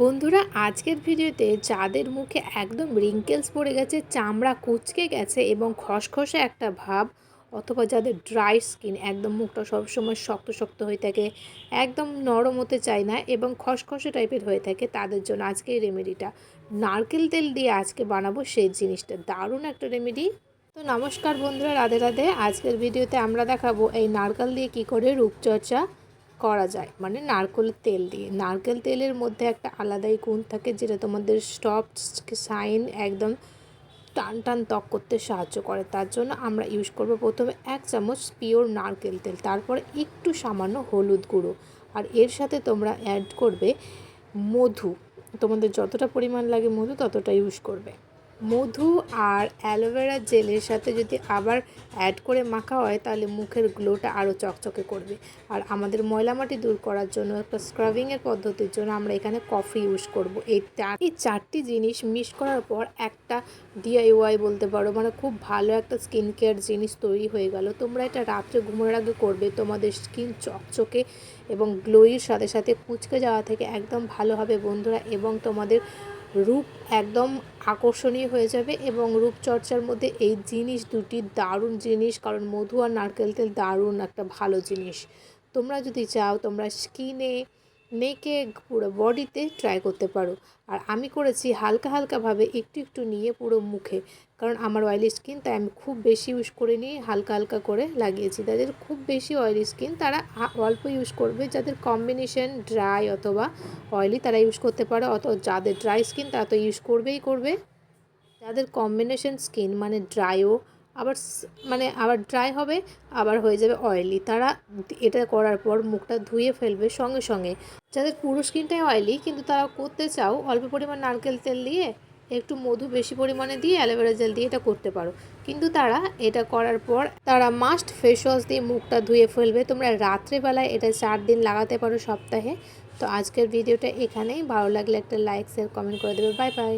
বন্ধুরা, আজকের ভিডিওতে যাদের মুখে একদম রিঙ্কেলস পড়ে গেছে, চামড়া কুচকে গেছে এবং খসখসে একটা ভাব অথবা যাদের ড্রাই স্কিন একদম মুখটা সবসময় শক্ত শক্ত হয়ে থাকে, একদম নরম হতে চায় না এবং খসখসে টাইপের হয়ে থাকে, তাদের জন্য আজকে এই রেমেডিটা নারকেল তেল দিয়ে আজকে বানাবো সেই জিনিসটা, দারুণ একটা রেমেডি তো নমস্কার বন্ধুরা, রাধে রাধে, আজকের ভিডিওতে আমরা দেখাবো এই নারকেল দিয়ে কি করে রূপচর্চা। করা যায় মানে নারকেলের তেল দিয়ে। নারকেল তেলের মধ্যে একটা আলাদাই গুণ থাকে যেটা তোমাদের স্টপ সাইন একদম টান টান ত্বক করতে সাহায্য করে। তার জন্য আমরা ইউজ করব প্রথমে এক চামচ পিওর নারকেল তেল, তারপরে একটু সামান্য হলুদ গুঁড়ো। আর এর সাথে তোমরা অ্যাড করবে মধু। তোমাদের যতটা পরিমাণ লাগে মধু ততটা ইউজ করবে। মধু আর অ্যালোভেরা জেলের সাথে যদি আবার অ্যাড করে মাখা হয়, তাহলে মুখের গ্লোটা আরও চকচকে করবে। আর আমাদের ময়লা মাটি দূর করার জন্য একটা স্ক্রাবিংয়ের পদ্ধতির জন্য আমরা এখানে কফি ইউজ করব। এই এই চারটি জিনিস মিক্স করার পর একটা ডিআইওয়াই বলতে পারো মানে খুব ভালো একটা স্কিন কেয়ার জিনিস তৈরি হয়ে গেল। তোমরা এটা রাত্রে ঘুমানোর আগে করবে, তোমাদের স্কিন চকচকে এবং গ্লোইয়ের সাথে সাথে কুচকে যাওয়া থেকে একদম ভালো হবে বন্ধুরা। এবং তোমাদের রূপ একদম আকর্ষণীয় হয়ে যাবে এবং রূপচর্চার মধ্যে এই জিনিস দুটি দারুণ জিনিস, কারণ মধু আর নারকেল তেল দারুণ একটা ভালো জিনিস। তোমরা যদি চাও তোমরা স্কিনে নেকে পুরো বডিতে ট্রাই করতে পারো। আর আমি করেছি হালকা হালকাভাবে একটু একটু নিয়ে পুরো মুখে। কারণ আমার অয়েলি স্কিন তাই আমি খুব বেশি ইউজ করে নিয়ে হালকা হালকা করে লাগিয়েছি। যাদের খুব বেশি অয়েলি স্কিন তারা অল্প ইউজ করবে। যাদের কম্বিনেশন ড্রাই অথবা অয়েলি তারা ইউজ করতে পারে। অত যাদের ড্রাই স্কিন তারা তো ইউজ করবেই করবে। যাদের কম্বিনেশন স্কিন মানে ড্রাইও আবার মানে আবার ড্রাই হবে, আবার হয়ে যাবে অয়েলি তারা এটা করার পর মুখটা ধুয়ে ফেলবে সঙ্গে সঙ্গে। যাদের পুরো স্কিনটাই অয়েলি কিন্তু তারা করতে চাও, অল্প পরিমাণ নারকেল তেল দিয়ে, একটু মধু বেশি পরিমাণে দিয়ে অ্যালোভেরা জেল দিয়ে এটা করতে পারো। কিন্তু তারা এটা করার পর, তারা মাস্ট ফেস ওয়াশ দিয়ে মুখটা ধুয়ে ফেলবে। তোমরা রাত্রেবেলায় এটা চার দিন লাগাতে পারো সপ্তাহে। তো আজকের ভিডিওটা এখানেই। ভালো লাগলে একটা লাইক শেয়ার কমেন্ট করে দেবে। Bye bye